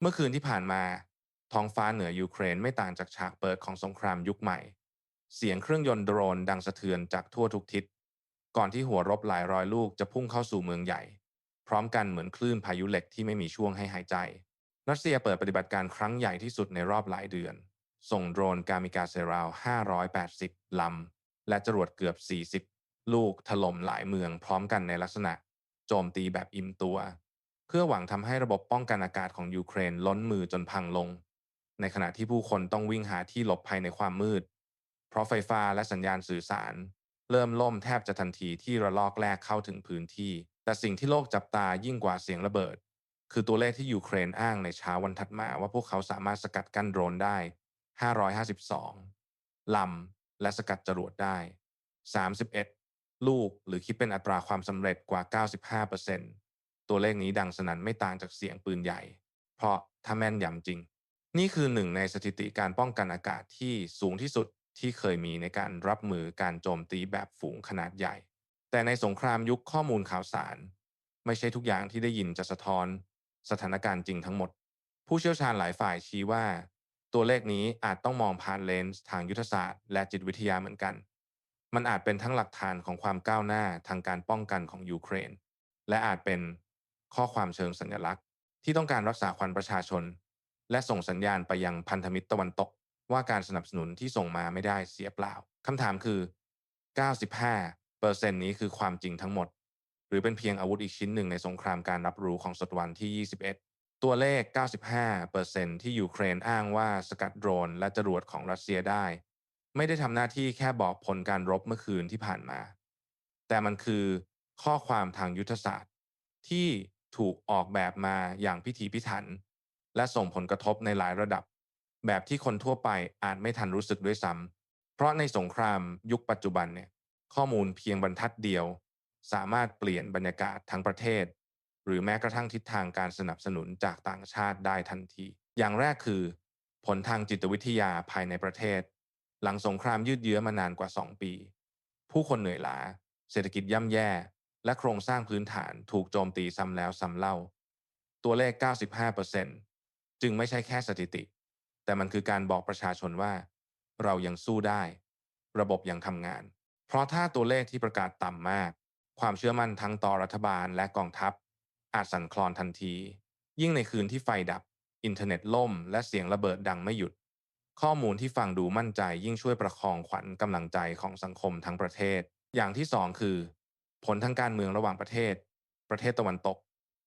เมื่อคืนที่ผ่านมา ท้องฟ้าเหนือยูเครนไม่ต่างจากฉากเปิดของสงครามยุคใหม่ เสียงเครื่องยนต์โดรนดังสะเทือนจากทั่วทุกทิศ ก่อนที่หัวรบหลายร้อยลูกจะพุ่งเข้าสู่เมืองใหญ่ พร้อมกันเหมือนคลื่นพายุเหล็กที่ไม่มีช่วงให้หายใจ รัสเซียเปิดปฏิบัติการครั้งใหญ่ที่สุดในรอบหลายเดือน ส่งโดรนกามิกาเซราว 580 ลำ และจรวดเกือบ 40 ลูกถล่มหลายเมืองพร้อมกันในลักษณะ โจมตีแบบอิ่มตัว เพื่อหวังทำให้ระบบป้องกันอากาศของยูเครนล้นมือจนพังลง ในขณะที่ผู้คนต้องวิ่งหาที่หลบภัยในความมืด เพราะไฟฟ้าและสัญญาณสื่อสาร เริ่มล่มแทบจะทันทีที่ระลอกแรกเข้าถึงพื้นที่ แต่สิ่งที่โลกจับตายิ่งกว่าเสียงระเบิด คือตัวเลขที่ยูเครนอ้างในเช้าวันถัดมาว่าพวกเขาสามารถสกัดกั้นโดรนได้ 552 ลำ และสกัดจรวดได้ 31 ลูกหรือคิดเป็นอัตราความสำเร็จกว่า 95% ตัวเลขนี้ดังสนั่นไม่ต่างจากเสียงปืนใหญ่ เพราะถ้าแม่นยำจริง นี่คือหนึ่งในสถิติการป้องกันอากาศที่สูงที่สุดที่เคยมีในการรับมือการโจมตีแบบฝูงขนาดใหญ่ แต่ในสงครามยุคข้อมูลข่าวสาร ไม่ใช่ทุกอย่างที่ได้ยินจะสะท้อน สถานการณ์จริงทั้งหมด ผู้เชี่ยวชาญหลายฝ่ายชี้ว่า ตัวเลขนี้อาจต้องมองผ่านเลนส์ทางยุทธศาสตร์และจิตวิทยาเหมือนกัน มันอาจเป็นทั้งหลักฐานของความก้าวหน้าทางการป้องกันของยูเครน และอาจเป็น ข้อความเชิงสัญลักษณ์ ที่ต้องการรักษาควันประชาชน และส่งสัญญาณไปยังพันธมิตรตะวันตก ว่าการสนับสนุนที่ส่งมาไม่ได้เสียเปล่าคำถามคือ 95เปอร์เซ็นต์นี้คือความจริงทั้งหมด หรือเป็นเพียงอาวุธอีกชิ้นหนึ่งในสงครามการรับรู้ของศตวรรษที่ 21 ตัวเลข 95เปอร์เซ็นต์ที่ยูเครนอ้างว่าสกัดโดรนและจรวดของรัสเซียได้ ไม่ได้ทำหน้าที่แค่บอกผลการรบเมื่อคืนที่ผ่านมา แต่มันคือข้อความทางยุทธศาสตร์ ที่ ถูกออกแบบมาอย่างพิถีพิถัน และส่งผลกระทบในหลายระดับ แบบที่คนทั่วไปอาจไม่ทันรู้สึกด้วยซ้ำเพราะในสงครามยุคปัจจุบันเนี่ยข้อมูลเพียงบรรทัดเดียว สามารถเปลี่ยนบรรยากาศทั้งประเทศ หรือแม้กระทั่งทิศทางการสนับสนุนจากต่างชาติได้ทันที อย่างแรกคือ ผลทางจิตวิทยาภายในประเทศ หลังสงครามยืดเยื้อมานานกว่า 2 ปี ผู้คนเหนื่อยล้า เศรษฐกิจย่ำแย่ และโครงสร้างพื้นฐานถูกโจมตีซ้ำแล้วซ้ำเล่า ตัวเลข 95%จึงไม่ใช่แค่สถิติ แต่มันคือการบอกประชาชนว่า เรายังสู้ได้ ระบบยังทำงาน เพราะถ้าตัวเลขที่ประกาศต่ำมาก ความเชื่อมั่นทั้งต่อรัฐบาลและกองทัพ อาจสั่นคลอนทันที ยิ่งในคืนที่ไฟดับ อินเทอร์เน็ตล่ม และเสียงระเบิดดังไม่หยุด ข้อมูลที่ฟังดูมั่นใจยิ่งช่วยประคองขวัญกำลังใจของสังคมทั้งประเทศ อย่างที่สองคือ ผลทางการเมืองระหว่างประเทศ ประเทศตะวันตก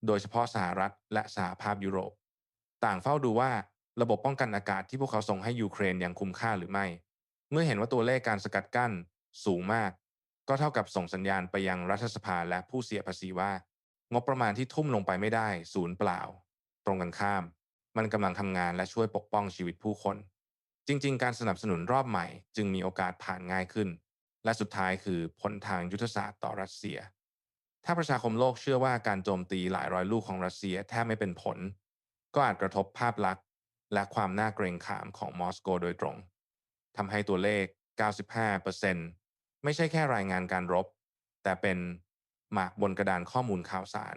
โดยเฉพาะสหรัฐและสหภาพยุโรป ต่างเฝ้าดูว่าระบบป้องกันอากาศที่พวกเขาส่งให้ยูเครนยังคุ้มค่าหรือไม่ เมื่อเห็นว่าตัวเลขการสกัดกั้นสูงมาก ก็เท่ากับส่งสัญญาณไปยังรัฐสภาและผู้เสียภาษีว่า งบประมาณที่ทุ่มลงไปไม่ได้ศูนย์เปล่า ตรงกันข้าม มันกำลังทำงานและช่วยปกป้องชีวิตผู้คน จริง ๆ การสนับสนุนรอบใหม่ จึงมีโอกาสผ่านง่ายขึ้น และสุดท้ายคือผลทางยุทธศาสตร์ต่อรัสเซีย ถ้าประชาคมโลกเชื่อว่าการโจมตีหลายร้อยลูกของรัสเซียแทบไม่เป็นผล ก็อาจกระทบภาพลักษณ์ และความน่าเกรงขามของมอสโกโดยตรงทำให้ตัวเลข 95%ไม่ใช่แค่รายงานการรบ แต่เป็นหมากบนกระดานข้อมูลข่าวสาร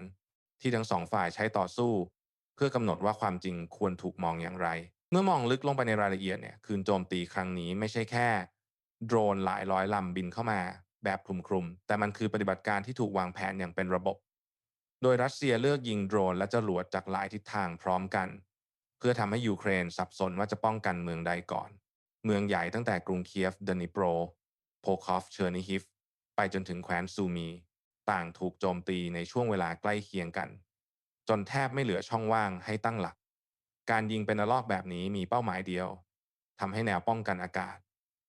ที่ทั้งสองฝ่ายใช้ต่อสู้ เพื่อกำหนดว่าความจริงควรถูกมองอย่างไร เมื่อมองลึกลงไปในรายละเอียดเนี่ยคืนโจมตีครั้งนี้ไม่ใช่แค่ โดรนหลายร้อยลำบินเข้ามา แบบคลุมๆ แต่มันคือปฏิบัติการที่ถูกวางแผนอย่างเป็นระบบ โดยรัสเซียเลือกยิงโดรนและจรวดจากหลายทิศทางพร้อมกัน เพื่อทำให้ยูเครนสับสนว่าจะป้องกันเมืองใดก่อน เมืองใหญ่ตั้งแต่กรุงเคียฟเดนิโปรโพคอฟเชอร์นิฮิฟไปจนถึงแคว้นซูมี ต่างถูกโจมตีในช่วงเวลาใกล้เคียงกัน จนแทบไม่เหลือช่องว่างให้ตั้งหลัก การยิงเป็นระลอกแบบนี้มีเป้าหมายเดียวทำให้แนวป้องกันอากาศ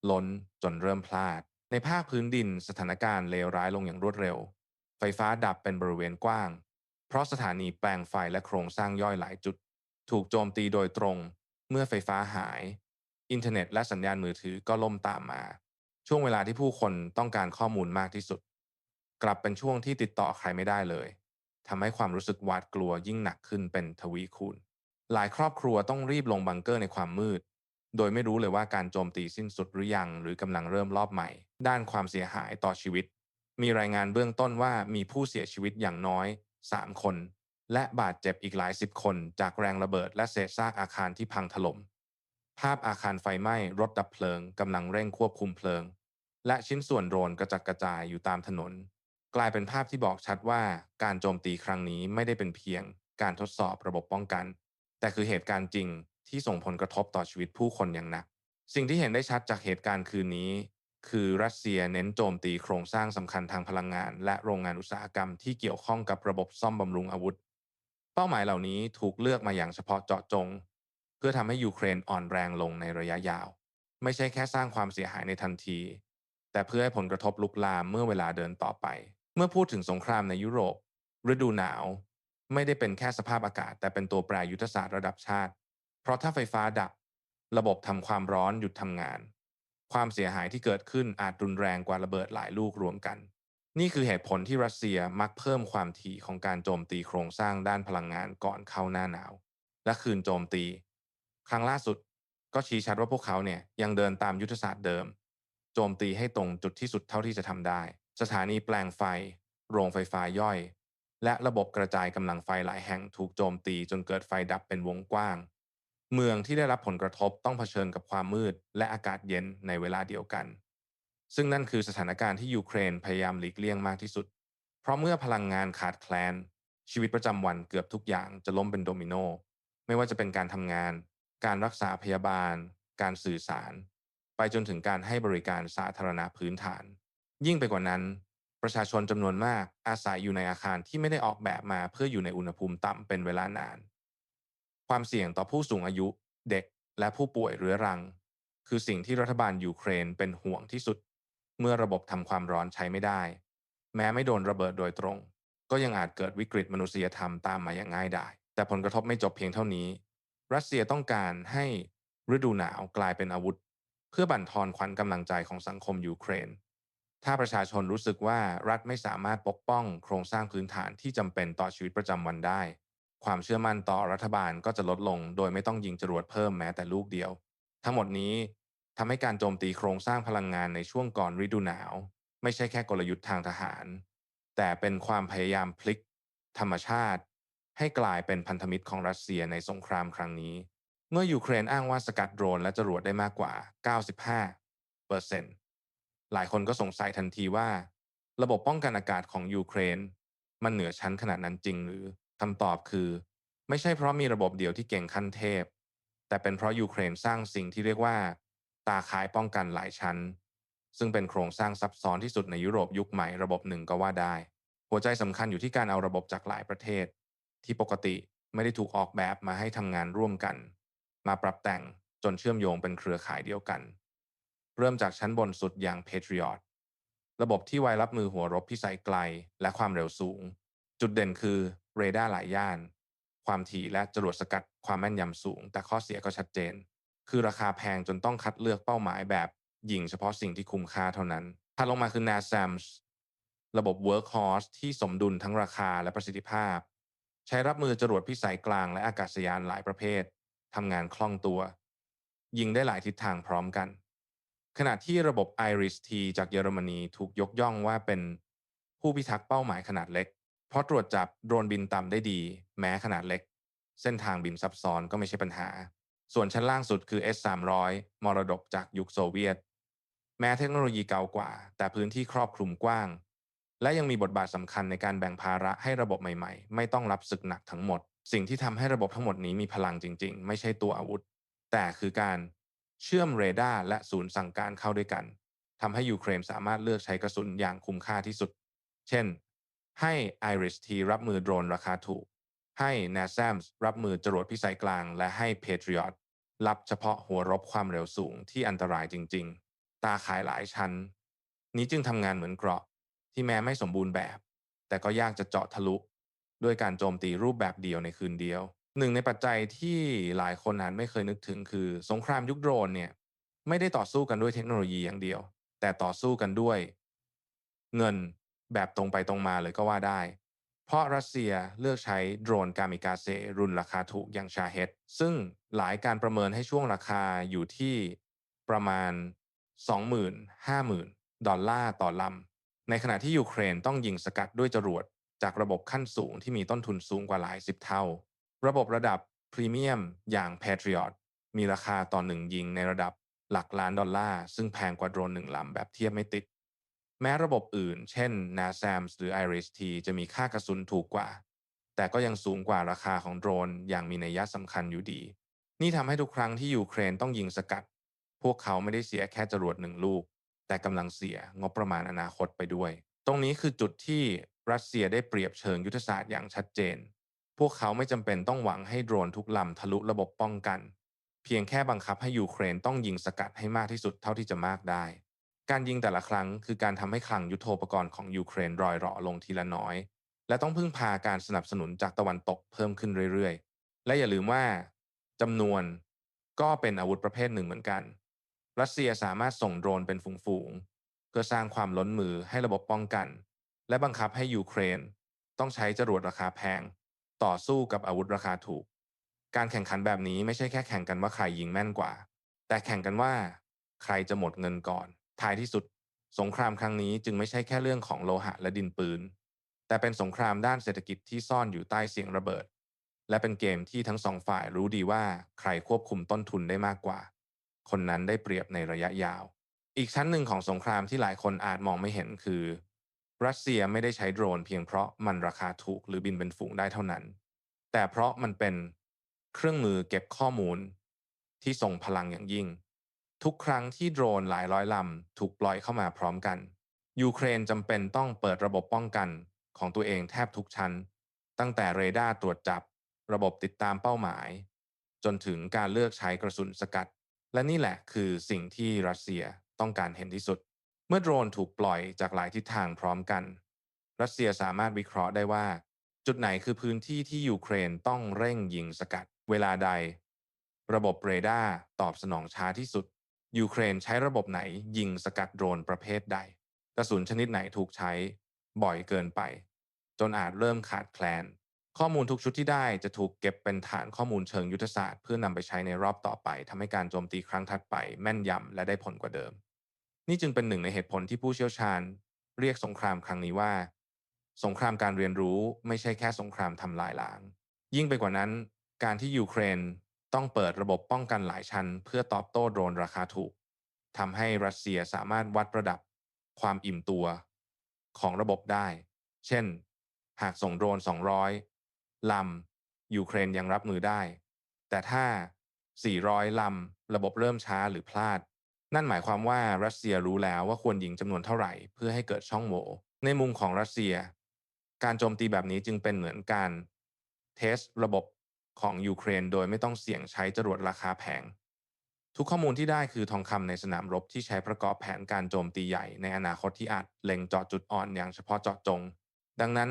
ล้นจนเริ่มพลาด ในภาคพื้นดินสถานการณ์เลวร้ายลงอย่างรวดเร็ว ไฟฟ้าดับเป็นบริเวณกว้าง เพราะสถานีแปลงไฟและโครงสร้างย่อยหลายจุด ถูกโจมตีโดยตรง เมื่อไฟฟ้าหาย อินเทอร์เน็ตและสัญญาณมือถือก็ล่มตามมา ช่วงเวลาที่ผู้คนต้องการข้อมูลมากที่สุด กลับเป็นช่วงที่ติดต่อใครไม่ได้เลยทำให้ความรู้สึกหวาดกลัวยิ่งหนักขึ้นเป็นทวีคูณหลายครอบครัวต้องรีบลงบังเกอร์ในความมืด โดยไม่รู้เลยว่าการโจมตีสิ้นสุดหรือยัง หรือกำลังเริ่มรอบใหม่ ด้านความเสียหายต่อชีวิต มีรายงานเบื้องต้นว่ามีผู้เสียชีวิตอย่างน้อย 3 คน และบาดเจ็บอีกหลายสิบคน จากแรงระเบิดและเศษซากอาคารที่พังถล่มภาพอาคารไฟไหม้รถดับเพลิงกำลังเร่งควบคุมเพลิง และชิ้นส่วนโดรนกระจัดกระจายอยู่ตามถนน กลายเป็นภาพที่บอกชัดว่าการโจมตีครั้งนี้ไม่ได้เป็นเพียง การทดสอบระบบป้องกัน แต่คือเหตุการณ์จริง ที่ส่งผลกระทบต่อชีวิตผู้คนอย่างหนัก สิ่งที่เห็นได้ชัดจากเหตุการณ์คืนนี้ คือรัสเซียเน้นโจมตีโครงสร้างสำคัญทางพลังงาน และโรงงานอุตสาหกรรมที่เกี่ยวข้องกับระบบซ่อมบำรุงอาวุธ เป้าหมายเหล่านี้ถูกเลือกมาอย่างเฉพาะเจาะจง เพื่อทำให้ยูเครนอ่อนแรงลงในระยะยาว ไม่ใช่แค่สร้างความเสียหายในทันที แต่เพื่อให้ผลกระทบลุกลามเมื่อเวลาเดินต่อไป เมื่อพูดถึงสงครามในยุโรป ฤดูหนาว ไม่ได้เป็นแค่สภาพอากาศ แต่เป็นตัวแปรยุทธศาสตร์ระดับชาติ เพราะถ้าไฟฟ้าดับ ระบบทำความร้อนหยุดทำงาน ความเสียหายที่เกิดขึ้นอาจรุนแรงกว่าระเบิดหลายลูกรวมกัน นี่คือเหตุผลที่รัสเซียมักเพิ่มความถี่ของการโจมตีโครงสร้างด้านพลังงานก่อนเข้าหน้าหนาว และคืนโจมตี ครั้งล่าสุดก็ชี้ชัดว่าพวกเขาเนี่ยยังเดินตามยุทธศาสตร์เดิม โจมตีให้ตรงจุดที่สุดเท่าที่จะทำได้ สถานีแปลงไฟ โรงไฟฟ้าย่อย และระบบกระจายกำลังไฟหลายแห่งถูกโจมตีจนเกิดไฟดับเป็นวงกว้าง เมืองที่ได้รับผลกระทบต้องเผชิญกับความมืด และอากาศเย็นในเวลาเดียวกัน ซึ่งนั่นคือสถานการณ์ที่ยูเครนพยายามหลีกเลี่ยงมากที่สุด เพราะเมื่อพลังงานขาดแคลน ชีวิตประจำวันเกือบทุกอย่างจะล้มเป็นโดมิโนไม่ว่าจะเป็นการทำงาน การรักษาพยาบาล การสื่อสาร ไปจนถึงการให้บริการสาธารณะพื้นฐาน ยิ่งไปกว่านั้น ประชาชนจำนวนมากอาศัยอยู่ในอาคารที่ไม่ได้ออกแบบมาเพื่ออยู่ในอุณหภูมิต่ำเป็นเวลานาน ความเสี่ยงต่อผู้สูงอายุเด็กและผู้ป่วยเรื้อรัง คือสิ่งที่รัฐบาลยูเครนเป็นห่วงที่สุด เมื่อระบบทำความร้อนใช้ไม่ได้ แม้ไม่โดนระเบิดโดยตรง ก็ยังอาจเกิดวิกฤตมนุษยธรรมตามมาอย่างง่ายดายแต่ผลกระทบไม่จบเพียงเท่านี้ รัสเซียต้องการให้ฤดูหนาวกลายเป็นอาวุธ เพื่อบั่นทอนขวัญกำลังใจของสังคมยูเครน ถ้าประชาชนรู้สึกว่ารัฐไม่สามารถปกป้องโครงสร้างพื้นฐานที่จำเป็นต่อชีวิตประจำวันได้ ความเชื่อมั่นต่อรัฐบาลก็จะลดลง โดยไม่ต้องยิงจรวดเพิ่มแม้แต่ลูกเดียว ทั้งหมดนี้ทำให้การโจมตีโครงสร้างพลังงานในช่วงก่อนฤดูหนาว ไม่ใช่แค่กลยุทธ์ทางทหาร แต่เป็นความพยายามพลิก ธรรมชาติ ให้กลายเป็นพันธมิตรของรัสเซียในสงครามครั้งนี้ เมื่อยูเครนอ้างว่าสกัดโดรนและจรวดได้มากกว่า 95เปอร์เซ็นต์หลายคนก็สงสัยทันทีว่า ระบบป้องกันอากาศของยูเครน มันเหนือชั้นขนาดนั้นจริงหรือ คำตอบคือ ไม่ใช่เพราะมีระบบเดียวที่เก่งขั้นเทพ แต่เป็นเพราะยูเครนสร้างสิ่งที่เรียกว่า ตาข่ายป้องกันหลายชั้น ซึ่งเป็นโครงสร้างซับซ้อนที่สุดในยุโรปยุคใหม่ระบบหนึ่งก็ว่าได้ หัวใจสำคัญอยู่ที่การเอาระบบจากหลายประเทศ ที่ปกติไม่ได้ถูกออกแบบมาให้ทำงานร่วมกัน มาปรับแต่งจนเชื่อมโยงเป็นเครือข่ายเดียวกัน เริ่มจากชั้นบนสุดอย่าง Patriot ระบบที่ไวรับมือหัวรบพิสัยไกลและความเร็วสูง จุดเด่นคือ เรดาร์หลายย่าน ความถี่และจรวดสกัดความแม่นยำสูง แต่ข้อเสียก็ชัดเจน คือราคาแพงจนต้องคัดเลือกเป้าหมายแบบยิงเฉพาะสิ่งที่คุ้มค่าเท่านั้นถัดลงมาคือ NASAMS ระบบ Workhorse ที่สมดุลทั้งราคาและประสิทธิภาพ ใช้รับมือจรวดพิสัยกลางและอากาศยานหลายประเภททำงานคล่องตัว ยิงได้หลายทิศทางพร้อมกัน ขณะที่ระบบ Iris-T จากเยอรมนีถูกยกย่องว่าเป็นผู้พิทักษ์เป้าหมายขนาดเล็ก ราะตรวจจับโดรนบินต่ำได้ดี แม้ขนาดเล็ก เส้นทางบินซับซ้อนก็ไม่ใช่ปัญหา ส่วนชั้นล่างสุดคือ S300 มรดกจากยุคโซเวียต แม้เทคโนโลยีเก่ากว่า แต่พื้นที่ครอบคลุมกว้าง และยังมีบทบาทสำคัญในการแบ่งภาระให้ระบบใหม่ๆ ไม่ต้องรับศึกหนักทั้งหมด สิ่งที่ทำให้ระบบทั้งหมดนี้มีพลังจริง ๆ ไม่ใช่ตัวอาวุธ แต่คือการเชื่อมเรดาร์และศูนย์สั่งการเข้าด้วยกันทำให้ยูเครนสามารถเลือกใช้กระสุนอย่างคุ้มค่าที่สุด เช่น ให้ Iris-T รับมือโดรนราคาถูก ให้ NASAMS รับมือจรวดพิสัยกลาง และให้ Patriot รับเฉพาะหัวรบความเร็วสูงที่อันตรายจริง ๆ ตาขายหลายชั้น นี้จึงทำงานเหมือนเกราะ ที่แม้ไม่สมบูรณ์แบบ แต่ก็ยากจะเจาะทะลุ ด้วยการโจมตีรูปแบบเดียวในคืนเดียว หนึ่งในปัจจัยที่หลายคนอาจไม่เคยนึกถึงคือ สงครามยุคโดรนเนี่ยไม่ได้ต่อสู้กันด้วยเทคโนโลยีอย่างเดียว แต่ต่อสู้กันด้วย เงิน แบบตรงไปตรงมาเลยก็ว่าได้ เพราะรัสเซียเลือกใช้โดรนกามิกาเซรุ่นราคาถูกอย่างชาเฮดซึ่งหลายการประเมินให้ช่วงราคาอยู่ที่ประมาณ 20,000 50,000 ดอลลาร์ต่อลำในขณะที่ยูเครนต้องยิงสกัดด้วยจรวดจากระบบขั้นสูงที่มีต้นทุนสูงกว่าหลายสิบเท่า ระบบระดับพรีเมียมอย่าง Patriot มีราคาต่อหนึ่งยิงในระดับหลักล้านดอลลาร์ ซึ่งแพงกว่าโดรนหนึ่งลำแบบเทียบไม่ติด แม้ระบบอื่น เช่น NASAMS หรือ IRIS-T จะมีค่ากระสุนถูกกว่า แต่ก็ยังสูงกว่าราคาของโดรนอย่างมีนัยยะสำคัญอยู่ดี นี่ทำให้ทุกครั้งที่ยูเครนต้องยิงสกัด พวกเขาไม่ได้เสียแค่จรวดหนึ่งลูก แต่กำลังเสียงบประมาณอนาคตไปด้วย ตรงนี้คือจุดที่รัสเซียได้เปรียบเชิงยุทธศาสตร์อย่างชัดเจน พวกเขาไม่จำเป็นต้องหวังให้โดรนทุกลำทะลุระบบป้องกัน เพียงแค่บังคับให้ยูเครนต้องยิงสกัดให้มากที่สุดเท่าที่จะมากได้ การยิงแต่ละครั้งคือการทำให้คลังยุทโธปกรณ์ของยูเครนรอยหรอลงทีละน้อย และต้องพึ่งพาการสนับสนุนจากตะวันตกเพิ่มขึ้นเรื่อยๆ และอย่าลืมว่าจำนวนก็เป็นอาวุธประเภทหนึ่งเหมือนกัน รัสเซียสามารถส่งโดรนเป็นฝูงๆ เพื่อสร้างความล้นมือให้ระบบป้องกัน และบังคับให้ยูเครน ต้องใช้จรวดราคาแพง ต่อสู้กับอาวุธราคาถูก การแข่งขันแบบนี้ไม่ใช่แค่แข่งกันว่าใครยิงแม่นกว่า แต่แข่งกันว่า ใครจะหมดเงินก่อน ท้ายที่สุด สงครามครั้งนี้จึงไม่ใช่แค่เรื่องของโลหะและดินปืน แต่เป็นสงครามด้านเศรษฐกิจที่ซ่อนอยู่ใต้เสียงระเบิด และเป็นเกมที่ทั้งสองฝ่ายรู้ดีว่าใครควบคุมต้นทุนได้มากกว่า คนนั้นได้เปรียบในระยะยาว อีกชั้นหนึ่งของสงครามที่หลายคนอาจมองไม่เห็นคือ รัสเซียไม่ได้ใช้โดรนเพียงเพราะมันราคาถูกหรือบินเป็นฝูงได้เท่านั้น แต่เพราะมันเป็นเครื่องมือเก็บข้อมูลที่ทรงพลังอย่างยิ่ง ทุกครั้งที่โดรนหลายร้อยลำถูกปล่อยเข้ามาพร้อมกัน ยูเครนจำเป็นต้องเปิดระบบป้องกันของตัวเองแทบทุกชั้น ตั้งแต่เรดาร์ตรวจจับ ระบบติดตามเป้าหมาย จนถึงการเลือกใช้กระสุนสกัด และนี่แหละคือสิ่งที่รัสเซียต้องการเห็นที่สุด เมื่อโดรนถูกปล่อยจากหลายทิศทางพร้อมกัน รัสเซียสามารถวิเคราะห์ได้ว่า จุดไหนคือพื้นที่ที่ยูเครนต้องเร่งยิงสกัด เวลาใด ระบบเรดาร์ตอบสนองช้าที่สุด ยูเครนใช้ระบบไหนยิงสกัดโดรนประเภทใด กระสุนชนิดไหนถูกใช้บ่อยเกินไป จนอาจเริ่มขาดแคลน ข้อมูลทุกชุดที่ได้จะถูกเก็บเป็นฐานข้อมูลเชิงยุทธศาสตร์เพื่อนำไปใช้ในรอบต่อไปทำให้การโจมตีครั้งถัดไป แม่นยำและได้ผลกว่าเดิม นี่จึงเป็นหนึ่งในเหตุผลที่ผู้เชี่ยวชาญ เรียกสงครามครั้งนี้ว่า สงครามการเรียนรู้ไม่ใช่แค่สงครามทำลายล้าง ยิ่งไปกว่านั้น การที่ยูเครน ต้องเปิดระบบป้องกันหลายชั้น เพื่อตอบโต้โดรนราคาถูกทำให้รัสเซียสามารถวัดระดับความอิ่มตัวของระบบได้ เช่น หากส่งโดรน 200 ลำยูเครนยังรับมือได้ แต่ถ้า 400 ลำ ระบบเริ่มช้าหรือพลาด นั่นหมายความว่ารัสเซียรู้แล้วว่าควรยิงจำนวนเท่าไหร่เพื่อให้เกิดช่องโหว่ ในมุมของรัสเซีย การโจมตีแบบนี้จึงเป็นเหมือนการเทสระบบ ของยูเครนโดยไม่ต้องเสี่ยงใช้จรวดราคาแพงทุกข้อมูลที่ได้คือทองคำในสนามรบที่ใช้ประกอบแผนการโจมตีใหญ่ในอนาคตที่อาจเล็งเจาะจุดอ่อนอย่างเฉพาะเจาะจง ดังนั้น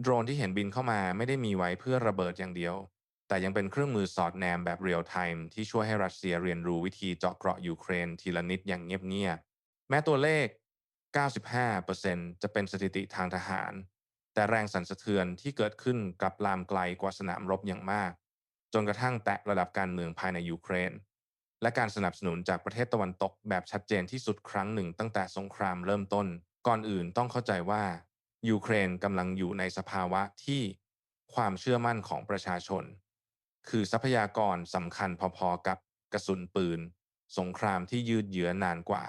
โดรนที่เห็นบินเข้ามาไม่ได้มีไว้เพื่อระเบิดอย่างเดียว แต่ยังเป็นเครื่องมือสอดแนมแบบเรียลไทม์ที่ช่วยให้รัสเซียเรียนรู้วิธีเจาะเกราะยูเครนทีละนิดอย่างเงียบๆแม้ตัวเลข 95%จะเป็นสถิติทางทหาร แต่แรงสั่นสะเทือนที่เกิดขึ้นกลับลามไกลกว่าสนามรบอย่างมาก จนกระทั่งแตะระดับการเมืองภายในยูเครน และการสนับสนุนจากประเทศตะวันตกแบบชัดเจนที่สุดครั้งหนึ่งตั้งแต่สงครามเริ่มต้น ก่อนอื่นต้องเข้าใจว่ายูเครนกำลังอยู่ในสภาวะที่ความเชื่อมั่นของประชาชน คือทรัพยากรสำคัญพอๆกับกระสุนปืน สงครามที่ยืดเยื้อนานกว่า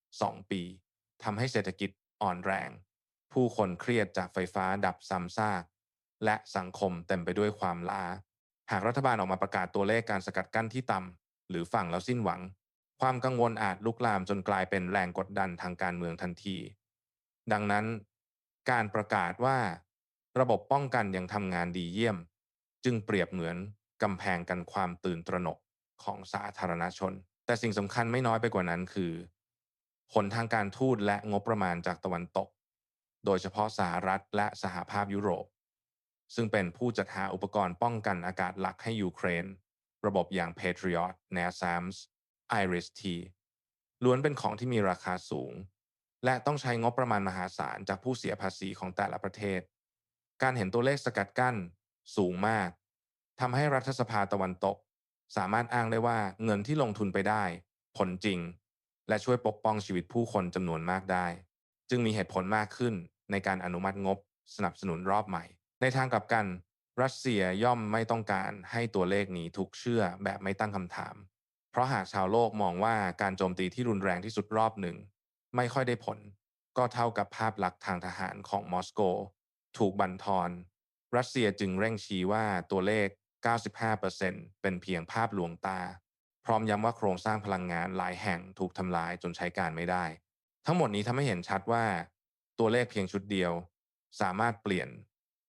2 ปีทำให้เศรษฐกิจอ่อนแรง ผู้คนเครียดจากไฟฟ้าดับซ้ำซากและสังคมเต็มไปด้วยความล้า หากรัฐบาลออกมาประกาศตัวเลขการสกัดกั้นที่ต่ำหรือฝั่งแล้วสิ้นหวัง ความกังวลอาจลุกลามจนกลายเป็นแรงกดดันทางการเมืองทันที ดังนั้น การประกาศว่าระบบป้องกันยังทำงานดีเยี่ยม จึงเปรียบเหมือนกำแพงกันความตื่นตระหนกของสาธารณชน แต่สิ่งสำคัญไม่น้อยไปกว่านั้นคือผลทางการทูตและงบประมาณจากตะวันตก โดยเฉพาะสหรัฐและสหภาพยุโรป ซึ่งเป็นผู้จัดหาอุปกรณ์ป้องกันอากาศหลักให้ยูเครน ระบบอย่าง Patriot, NASAMS, IRIS-T ล้วนเป็นของที่มีราคาสูง และต้องใช้งบประมาณมหาศาลจากผู้เสียภาษีของแต่ละประเทศ การเห็นตัวเลขสกัดกั้น สูงมากทำให้รัฐสภาตะวันตก สามารถอ้างได้ว่าเงินที่ลงทุนไปได้ ผลจริง และช่วยปกป้องชีวิตผู้คนจำนวนมากได้ จึงมีเหตุผลมากขึ้น ในการอนุมัติงบสนับสนุนรอบใหม่ ในทางกลับกันรัสเซียย่อมไม่ต้องการให้ตัวเลขนี้ถูกเชื่อแบบไม่ตั้งคำถาม เพราะหากชาวโลกมองว่าการโจมตีที่รุนแรงที่สุดรอบหนึ่ง ไม่ค่อยได้ผล ก็เท่ากับภาพลักษณ์ทางทหารของมอสโก ถูกบั่นทอน รัสเซียจึงเร่งชี้ว่าตัวเลข 95%เป็นเพียงภาพลวงตา พร้อมย้ำว่าโครงสร้างพลังงานหลายแห่งถูกทำลายจนใช้การไม่ได้ ทั้งหมดนี้ทำให้เห็นชัดว่า ตัวเลขเพียงชุดเดียว สามารถเปลี่ยน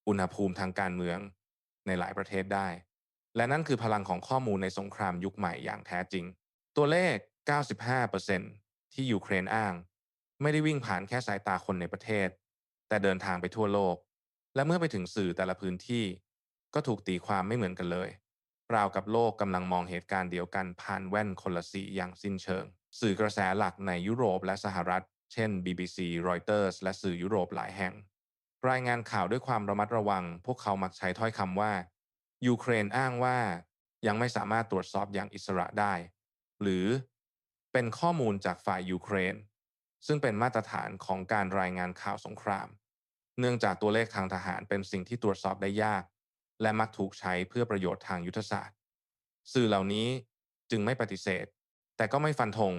อุณหภูมิทางการเมืองในหลายประเทศได้ และนั่นคือพลังของข้อมูลในสงครามยุคใหม่อย่างแท้จริง ตัวเลข 95%ที่ยูเครนอ้าง ไม่ได้วิ่งผ่านแค่สายตาคนในประเทศ แต่เดินทางไปทั่วโลก และเมื่อไปถึงสื่อแต่ละพื้นที่ ก็ถูกตีความไม่เหมือนกันเลยราวกับโลกกำลังมองเหตุการณ์เดียวกันผ่านแว่นคนละสีอย่างสิ้นเชิง สื่อกระแสหลักในยุโรปและสหรัฐ เช่น BBC Reuters และสื่อยุโรปหลายแห่ง รายงานข่าวด้วยความระมัดระวัง พวกเขามักใช้ถ้อยคำว่า ยูเครนอ้างว่ายังไม่สามารถตรวจสอบอย่างอิสระได้ หรือเป็นข้อมูลจากฝ่ายยูเครน ซึ่งเป็นมาตรฐานของการรายงานข่าวสงคราม เนื่องจากตัวเลขทางทหารเป็นสิ่งที่ตรวจสอบได้ยาก และมักถูกใช้เพื่อประโยชน์ทางยุทธศาสตร์ สื่อเหล่านี้จึงไม่ปฏิเสธ แต่ก็ไม่ฟันธง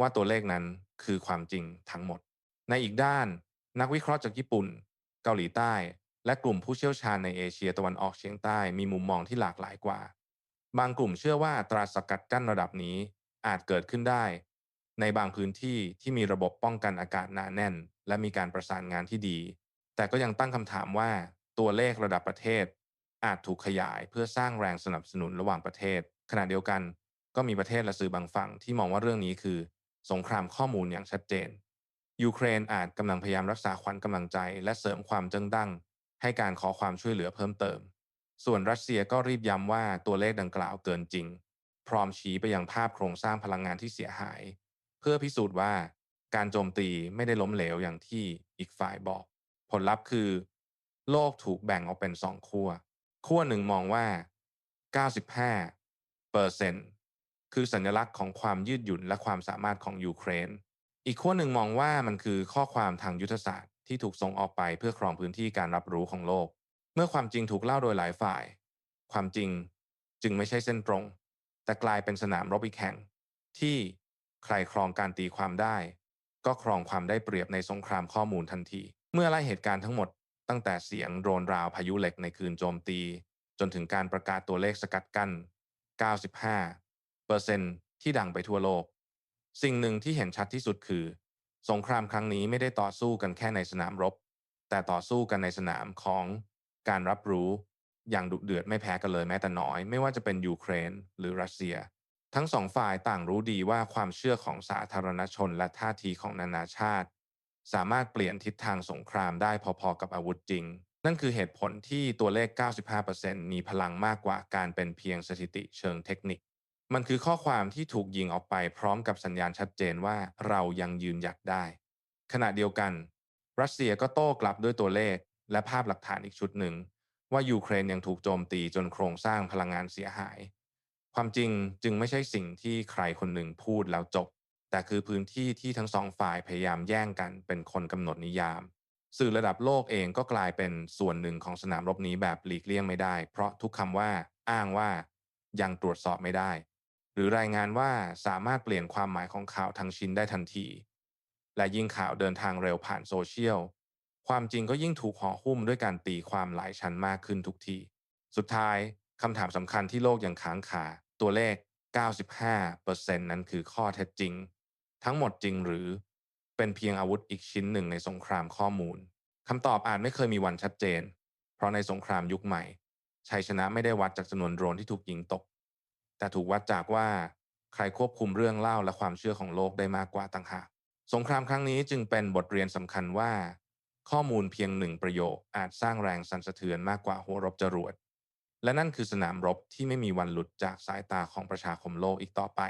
ว่าตัวเลขนั้นคือความจริงทั้งหมด ในอีกด้าน นักวิเคราะห์จากญี่ปุ่น เกาหลีใต้ และกลุ่มผู้เชี่ยวชาญในเอเชียตะวันออกเฉียงใต้มีมุมมองที่หลากหลายกว่า บางกลุ่มเชื่อว่าตราสกัดกั้นระดับนี้อาจเกิดขึ้นได้ ในบางพื้นที่ที่มีระบบป้องกันอากาศหนาแน่น และมีการประสานงานที่ดี แต่ก็ยังตั้งคำถามว่าตัวเลขระดับประเทศ อาจถูกขยายเพื่อสร้างแรงสนับสนุนระหว่างประเทศ ขณะเดียวกันก็มีประเทศและสื่อบางฝั่งที่มองว่าเรื่องนี้คือ สงครามข้อมูลอย่างชัดเจน ยูเครนอาจกำลังพยายามรักษาขวัญกำลังใจ และเสริมความจังดั้ง ให้การขอความช่วยเหลือเพิ่มเติม ส่วนรัสเซียก็รีบย้ำว่าตัวเลขดังกล่าวเกินจริง พร้อมชี้ไปยังภาพโครงสร้างพลังงานที่เสียหาย เพื่อพิสูจน์ว่าการโจมตีไม่ได้ล้มเหลวอย่างที่อีกฝ่ายบอก ผลลัพธ์คือ โลกถูกแบ่งออกเป็นสองขั้วขั้วหนึ่งมองว่า 95เปอร์เซ็นต์ คือสัญลักษณ์ของความยืดหยุ่นและความสามารถของยูเครน อีกขั้วหนึ่งมองว่ามันคือข้อความทางยุทธศาสตร์ที่ถูกส่งออกไปเพื่อครองพื้นที่การรับรู้ของโลก เมื่อความจริงถูกเล่าโดยหลายฝ่าย ความจริงจึงไม่ใช่เส้นตรง แต่กลายเป็นสนามรบอีกแห่ง ที่ใครครองการตีความได้ ก็ครองความได้เปรียบในสงครามข้อมูลทันที เมื่อไล่เหตุการณ์ทั้งหมดตั้งแต่เสียงโดรนราวพายุเหล็กในคืนโจมตี จนถึงการประกาศตัวเลขสกัดกั้น 95 เปอร์เซ็นต์ที่ดังไปทั่วโลก สิ่งหนึ่งที่เห็นชัดที่สุดคือ สงครามครั้งนี้ไม่ได้ต่อสู้กันแค่ในสนามรบ แต่ต่อสู้กันในสนามของการรับรู้อย่างดุเดือดไม่แพ้กันเลยแม้แต่น้อย ไม่ว่าจะเป็นยูเครนหรือรัสเซีย ทั้งสองฝ่ายต่างรู้ดีว่าความเชื่อของสาธารณชนและท่าทีของนานาชาติ สามารถเปลี่ยนทิศทางสงครามได้พอๆกับอาวุธจริง นั่นคือเหตุผลที่ตัวเลข 95%มีพลังมากกว่าการเป็นเพียงสถิติเชิงเทคนิค มันคือข้อความที่ถูกยิงออกไปพร้อมกับสัญญาณชัดเจนว่าเรายังยืนหยัดได้ ขณะเดียวกัน รัสเซียก็โต้กลับด้วยตัวเลข และภาพหลักฐานอีกชุดหนึ่ง ว่ายูเครนยังถูกโจมตีจนโครงสร้างพลังงานเสียหาย ความจริงจึงไม่ใช่สิ่งที่ใครคนหนึ่งพูดแล้วจบ แต่คือพื้นที่ที่ทั้งสองฝ่ายพยายามแย่งกันเป็นคนกำหนดนิยาม สื่อระดับโลกเองก็กลายเป็นส่วนหนึ่งของสนามรบนี้แบบหลีกเลี่ยงไม่ได้ เพราะทุกคำว่า อ้างว่ายังตรวจสอบไม่ได้ รือรายงานว่าสามารถเปลี่ยนความหมายของข่าวทั้งชิ้นได้ทันที และยิ่งข่าวเดินทางเร็วผ่านโซเชียล ความจริงก็ยิ่งถูกห่อหุ้มด้วยการตีความหลายชั้นมากขึ้นทุกที สุดท้ายคำถามสำคัญที่โลกยังค้างคาตัวเลข 95%นั้นคือข้อเท็จจริง ทั้งหมดจริงหรือ เป็นเพียงอาวุธอีกชิ้นหนึ่งในสงครามข้อมูลคำตอบอาจไม่เคยมีวันชัดเจน เพราะในสงครามยุคใหม่ชัยชนะไม่ได้วัดจากจำนวนโดรนที่ถูกยิงตก แต่ถูกวัดจากว่าใครควบคุมเรื่องเล่าและความเชื่อของโลกได้มากกว่าต่างหากสงครามครั้งนี้จึงเป็นบทเรียนสำคัญว่า ข้อมูลเพียงหนึ่งประโยคอาจสร้างแรงสั่นสะเทือนมากกว่าหัวรบจรวด และนั่นคือสนามรบที่ไม่มีวันหลุดจากสายตาของประชาคมโลกอีกต่อไป